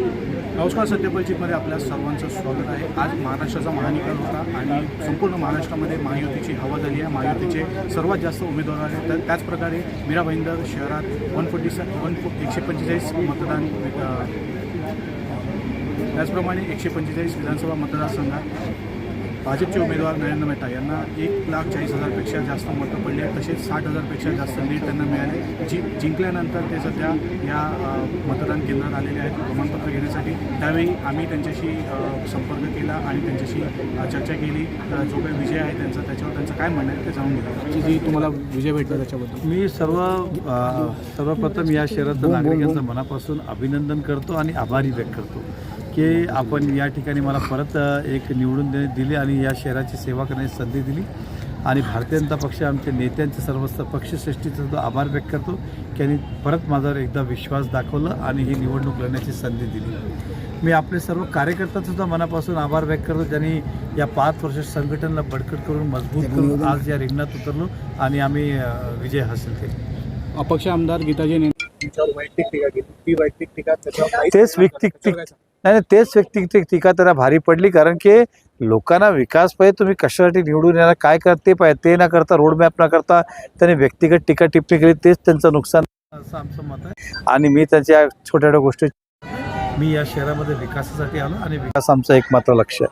नमस्कार सत्यपरिचितमध्ये आपल्या सर्वांचं स्वागत आहे. आज महाराष्ट्राचा महानिकाल होता आणि संपूर्ण महाराष्ट्रामध्ये महायुतीची हवा झाली आहे. महायुतीचे सर्वात जास्त उमेदवार आहेत. तर त्याचप्रकारे मीरा भाईंदर शहरात वन फोर्टी स वन फो एकशे पंचेचाळीस मतदान त्याचप्रमाणे एकशे पंचेचाळीस विधानसभा मतदारसंघात भाजपचे उमेदवार नरेंद्र मेहता यांना एक लाख चाळीस हजारपेक्षा जास्त मतं पडली आहेत तसेच साठ हजारपेक्षा जास्त लीड त्यांना मिळाले जी जिंकल्यानंतर ते सध्या या मतदान केंद्रात आलेले आहेत. प्रमाणपत्र घेण्यासाठी त्यावेळी आम्ही त्यांच्याशी संपर्क केला आणि त्यांच्याशी चर्चा केली. जो काही विजय आहे त्यांचा त्याच्यावर त्यांचं काय म्हणणं आहे ते जाणून घेतलं जी तुम्हाला विजय भेटला त्याच्याबद्दल. मी सर्व सर्वप्रथम या शहरातील नागरिकांचं मनापासून अभिनंदन करतो आणि आभारी व्यक्त करतो की आपण या ठिकाणी मला परत एक निवडून दे दिली आणि या शहराची सेवा करण्याची संधी दिली. आणि भारतीय जनता पक्ष आमच्या नेत्यांचे सर्व पक्षश्रेष्ठीचा सुद्धा आभार व्यक्त करतो की यांनी परत माझ्यावर एकदा विश्वास दाखवलं आणि ही निवडणूक लढण्याची संधी दिली. मी आपले सर्व कार्यकर्त्यांचा सुद्धा मनापासून आभार व्यक्त करतो. ज्यांनी या पाच वर्ष संघटनेला बळकट करून मजबूत करून आज या रिंगणात उतरलो आणि आम्ही विजय हासिल केला. अपक्ष आमदार गीताजी तेच व्यक्तिक नाही. तेच व्यक्तिगत टीका त्याला भारी पडली कारण की लोकांना विकास पाहिजे तुम्ही कशासाठी निवडून येणार काय कर ते पाहिजे ते न करता रोडमॅप न करता त्याने व्यक्तिगत टीका टिप्पणी केली तेच त्यांचं नुकसान. असं आमचं मत आहे. आणि मी त्याच्या छोट्या छोट्या गोष्टी मी या शहरामध्ये विकासासाठी आलो आणि विकास आमचं एकमात्र लक्ष आहे.